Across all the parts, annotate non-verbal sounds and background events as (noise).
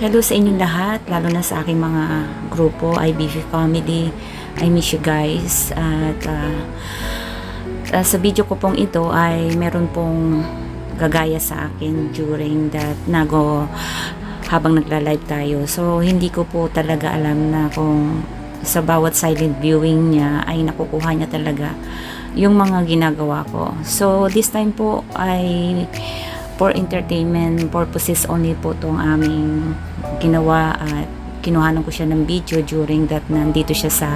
Hello sa inyong lahat, lalo na sa aking mga grupo, IBV Comedy. I miss you guys. At ah, ah, sa video ko pong ito ay meron pong gagaya sa akin during that nago habang nagla-live tayo. So, hindi ko po talaga alam na kung sa bawat silent viewing niya ay nakukuha niya talaga yung mga ginagawa ko. So, this time po ay for entertainment purposes only po itong aming ginawa at kinuhanan ko siya ng video during that nandito siya sa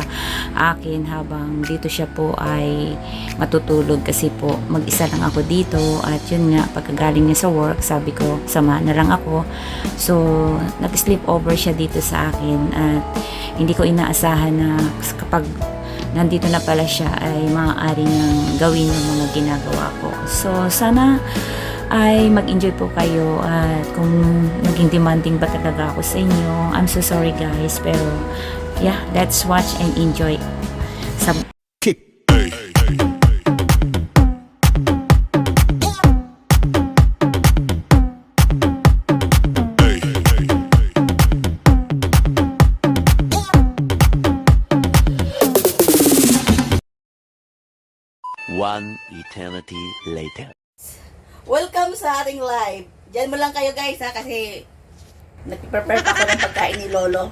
akin habang dito siya po ay matutulog kasi po mag-isa lang ako dito at yun nga pagkagaling niya sa work sabi ko sama na lang ako. So nag-sleep over siya dito sa akin at hindi ko inaasahan na kapag nandito na pala siya ay maaari niyang gawin yung mga ginagawa ko. So sana ay mag-enjoy po kayo at kung naging demanding ba talaga ako sa inyo I'm so sorry guys pero yeah let's watch and enjoy sa One eternity later. Welcome sa ating live. Diyan mo lang kayo guys ha kasi nag-prepare pa ako ng pagkain ni Lolo.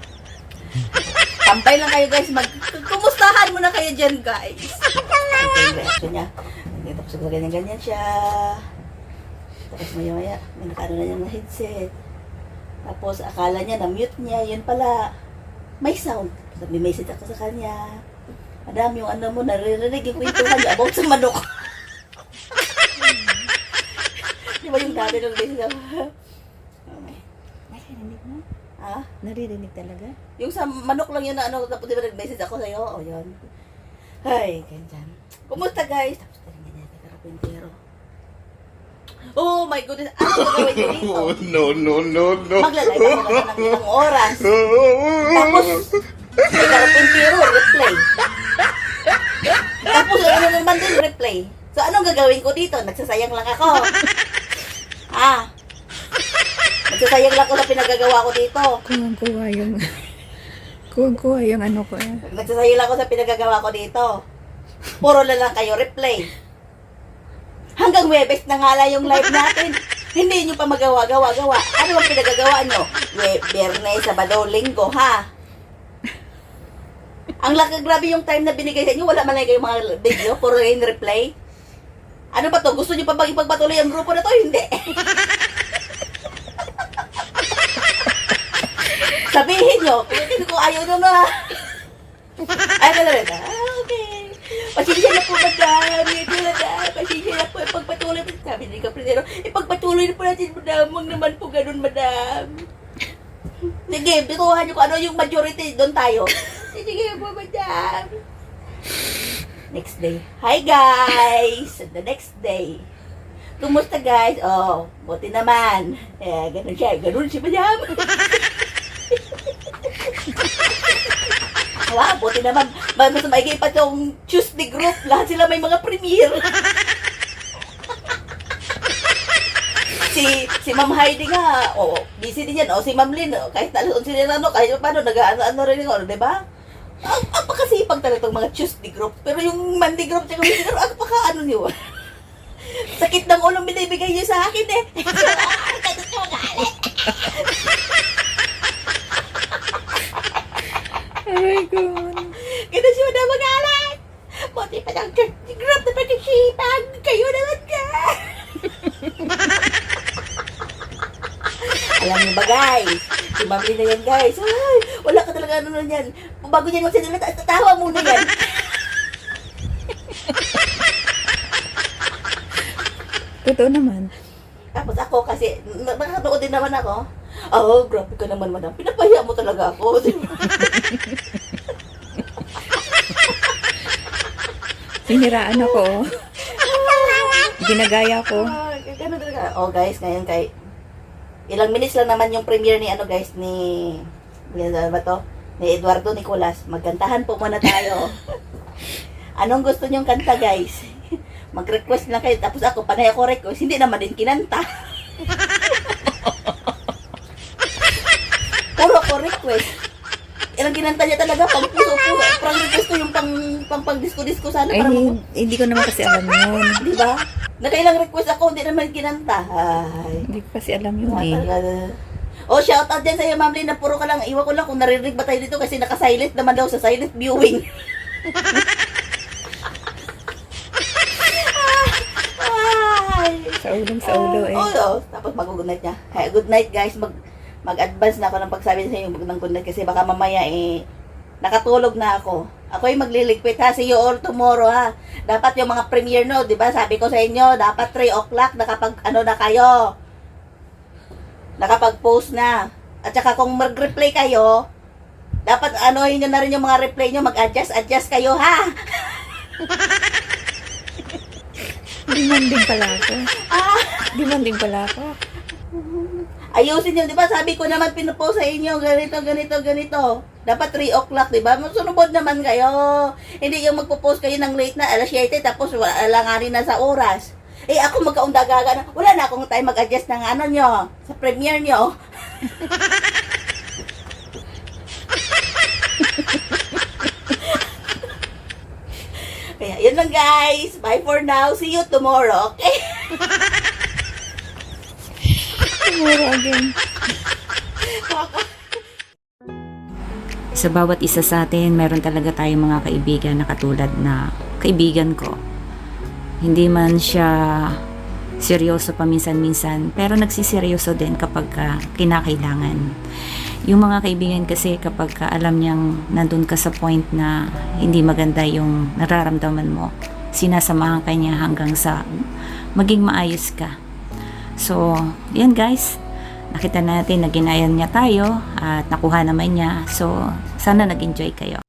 Tambay lang kayo guys. Mag kumustahan mo na kayo dyan guys. Ito niya. Dito ko ganyan-ganyan siya. Tapos maya maya, may nakano na niya ng headset. Tapos akala niya na-mute niya. Yun pala, may sound. Sabi message ako sa kanya. Madam, yung ano mo, naririnig yung kwentuhan niya about sa manok. Di ba yung dati ako? Okay. Naririnig mo? Ah? Naririnig talaga? Yung sa manok lang yun na ano, tapos di ba nag-message ako sa'yo? O, yun. Ay, ganyan. Kumusta guys? Tapos talaga niya, karapintero. Oh my goodness, ano gagawin niyo dito? (laughs) no, no, no, no. Maglalay pa ako ng ilang oras. Tapos, may karapintero, replay. Tapos, ano naman din, replay. So, anong gagawin ko dito? Nagsasayang lang ako. Ah. Nagsasayang lang ako sa pinagagawa ko dito. Kuha-kuha yung... Kuha-kuha yung ano ko eh. Nagsasayang lang ako sa pinagagawa ko dito. Puro na lang kayo replay. Hanggang Webes na nga lang yung live natin. Hindi nyo pa magawa-gawa-gawa. Ano ang pinagagawa nyo? We, Biyernes, Sabado, Linggo, ha? Ang laki, grabe yung time na binigay sa inyo. Wala man lang kayong mga video. Puro in replay. Ano ba to? Gusto nyo pa bang ipagpatuloy ang grupo na to? Hindi. Sabihin nyo, kung ayaw nyo na. Ay, ka na. Ah, okay. Pasensya na po, madam. Ito na na. Pasensya na po. Ipagpatuloy. Sabi ni Kaprinero, ipagpatuloy na po natin, madam. Huwag naman po ganun, madam. Sige, bituhan nyo kung ano yung majority. Doon tayo. Sige po, madam. Next day. Hi, guys! The next day. Kumusta, guys? Oh, buti naman. Eh, ganun siya. Ganun si madam. (laughs) Wow, buti naman. Mas maigi pa itong Tuesday group. Lahat sila may mga premiere. (laughs) si si Ma'am Heidi nga, oh, busy din yan. O si Ma'am Lynn, oh, kahit alas 11 din ano, kahit paano, nag-ano rin ako, di ba? Ang ang pakasipag talaga itong mga Tuesday group. Pero yung Monday group, tsaka Wednesday group, ang paka ano niyo. (laughs) Sakit ng ulong binibigay niyo sa akin eh. Kaya ko galit. Aray ko. Ganun siya na magalit. Buti pa ng Tuesday group na pagsisipag. Kayo naman ka. (laughs) Alam niyo ba guys? Si Lynn na yan guys. Ay, wala ka talaga ano na yan. Bago niyan magsalita, tatawa muna yan. (laughs) Totoo naman. Tapos ako kasi, na- nakakanood din naman ako. Oh, grabe ka naman madam. Pinapahiya mo talaga ako. (laughs) Siniraan ako. Ginagaya ko. Ah, (laughs) ganun talaga. Oh guys, ngayon kay ilang minutes lang naman yung premiere ni ano guys ni ano ba to? Ni Eduardo Nicolas. Magkantahan po muna tayo. Anong gusto niyong kanta guys? Mag-request lang kayo. Tapos ako, panay ako request. Hindi naman din kinanta. request. Ilang kinanta niya talaga, pang puso-puso. Parang request ko yung pang, pang, pang disco-disco sana. Ay, Para mag- hindi ko naman kasi alam yun. Di ba? Nakailang request ako, hindi naman kinanta. Ay. Hindi ko kasi alam yun eh. Matagal. Oh, shout out din sa'yo, Ma'am Lynn, puro ka lang, iwan ko lang kung naririnig ba tayo dito kasi naka-silent naman daw sa silent viewing. (laughs) Sa ulong sa ulo eh. Oo, oh, tapos mag-good night niya. Hey, good night guys, mag mag-advance na ako ng pagsabi sa inyo ng good night kasi baka mamaya eh nakatulog na ako. Ako ay magliligpit ha. See you all tomorrow ha. Dapat yung mga premiere no, di ba? Sabi ko sa inyo, dapat 3 o'clock nakapag ano na kayo. Nakapag-post na. At saka kung mag-reply kayo, dapat ano yun na rin yung mga reply nyo, mag-adjust, adjust kayo ha. (laughs) Demanding pala ako. Ah, Demanding pala ako. ayusin nyo, di ba? Sabi ko naman pinupost sa inyo, ganito, ganito, ganito. Dapat 3 o'clock, di ba? Sunubod naman kayo. Hindi yung magpo-post kayo ng late na, alas 7, tapos wala langanin na sa oras. Eh, ako magkaundagaga na, wala na akong time mag-adjust ng ano nyo, sa premiere nyo. (laughs) Kaya, yun lang guys. Bye for now. See you tomorrow, okay? Tomorrow again. Sa bawat isa sa atin, meron talaga tayong mga kaibigan na katulad na kaibigan ko. Hindi man siya seryoso paminsan-minsan, pero nagsiseryoso din kapag ka kinakailangan. Yung mga kaibigan kasi kapag ka alam niyang nandun ka sa point na hindi maganda yung nararamdaman mo, sinasamahan ka niya hanggang sa maging maayos ka. So, yan guys. Nakita natin na ginayan niya tayo at nakuha naman niya. So, sana nag-enjoy kayo.